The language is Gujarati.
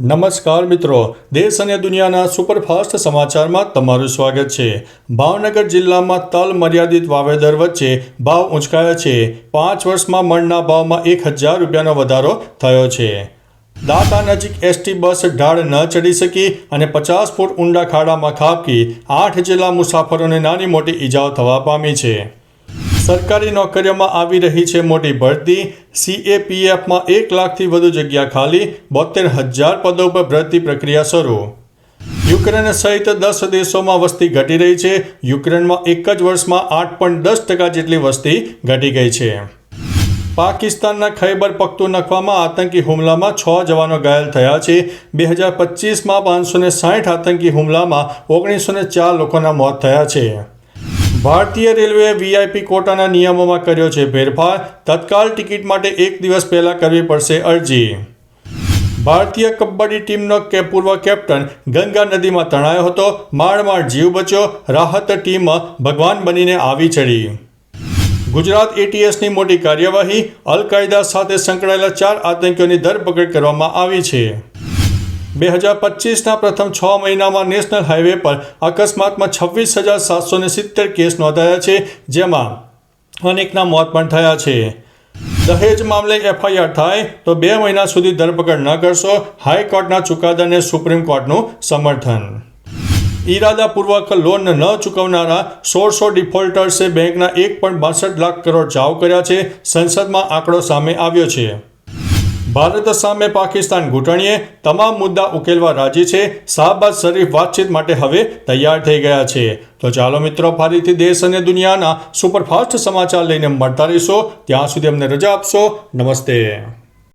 નમસ્કાર મિત્રો, દેશ અને દુનિયાના સુપરફાસ્ટ સમાચારમાં તમારું સ્વાગત છે. ભાવનગર જિલ્લામાં તલ મર્યાદિત વાવેતર વચ્ચે ભાવ ઊંચકાયા છે. પાંચ વર્ષમાં મણના ભાવમાં એક હજાર રૂપિયાનો વધારો થયો છે. દાતા નજીક એસટી બસ ઢાળ ન ચડી શકી અને પચાસ ફૂટ ઊંડા ખાડામાં ખાબકી, આઠ જેટલા મુસાફરોને નાની મોટી ઈજાઓ થવા પામી છે. સરકારી નોકરીઓમાં આવી રહી છે મોટી ભરતી. સીએપીએફમાં એક લાખથી વધુ જગ્યા ખાલી. બોતેર હજાર પદો પર ભરતી પ્રક્રિયા શરૂ. યુક્રેન સહિત દસ દેશોમાં વસ્તી ઘટી રહી છે. યુક્રેનમાં એક જ વર્ષમાં આઠ પોઈન્ટ દસ ટકા જેટલી વસ્તી ઘટી ગઈ છે. પાકિસ્તાનના ખૈબર પખ્તુનખવામાં આતંકી હુમલામાં છ જવાનો ઘાયલ થયા છે. બે હજાર પચીસમાં પાંચસો ને સાઠ આતંકી હુમલામાં ઓગણીસો ને ચાર લોકોના મોત થયા છે. ભારતીય રેલવેએ વીઆઈપી કોટાના નિયમોમાં કર્યો છે ફેરફાર. તત્કાલ ટિકિટ માટે એક દિવસ પહેલાં કરવી પડશે અરજી. ભારતીય કબડ્ડી ટીમનો કે પૂર્વ કેપ્ટન ગંગા નદીમાં તણાયો હતો. માળ માળ જીવ બચ્યો. રાહત ટીમ ભગવાન બનીને આવી ચડી ગુજરાત એટીએસની મોટી કાર્યવાહી અલ કાયદા સાથે સંકળાયેલા ચાર આતંકીઓની ધરપકડ કરવામાં આવી છે. બે હજાર પચીસના પ્રથમ છ મહિનામાં નેશનલ હાઈવે પર અકસ્માતમાં છવ્વીસ હજાર સાતસો ને સિત્તેર કેસ નોંધાયા છે, જેમાં અનેકના મોત પણ થયા છે. દહેજ મામલે એફઆઈઆર થાય તો બે મહિના સુધી ધરપકડ ન કરશો, હાઈકોર્ટના ચુકાદાને સુપ્રીમ કોર્ટનું સમર્થન. ઈરાદાપૂર્વક લોન ન ચૂકવનારા સોળસો ડિફોલ્ટર્સે બેંકના એક પોઈન્ટ બાસઠ લાખ કરોડ જાવ કર્યા છે, સંસદમાં આંકડો સામે આવ્યો છે. ભારત સામે પાકિસ્તાન ઘૂંટણીએ તમામ મુદ્દા ઉકેલવા રાજી છે. શાહબાદ શરીફ વાતચીત માટે હવે તૈયાર થઈ ગયા છે. તો ચાલો મિત્રો, ફરીથી દેશ અને દુનિયાના સુપરફાસ્ટ સમાચાર લઈને મળતા રહીશો. ત્યાં સુધી અમને રજા આપશો. નમસ્તે.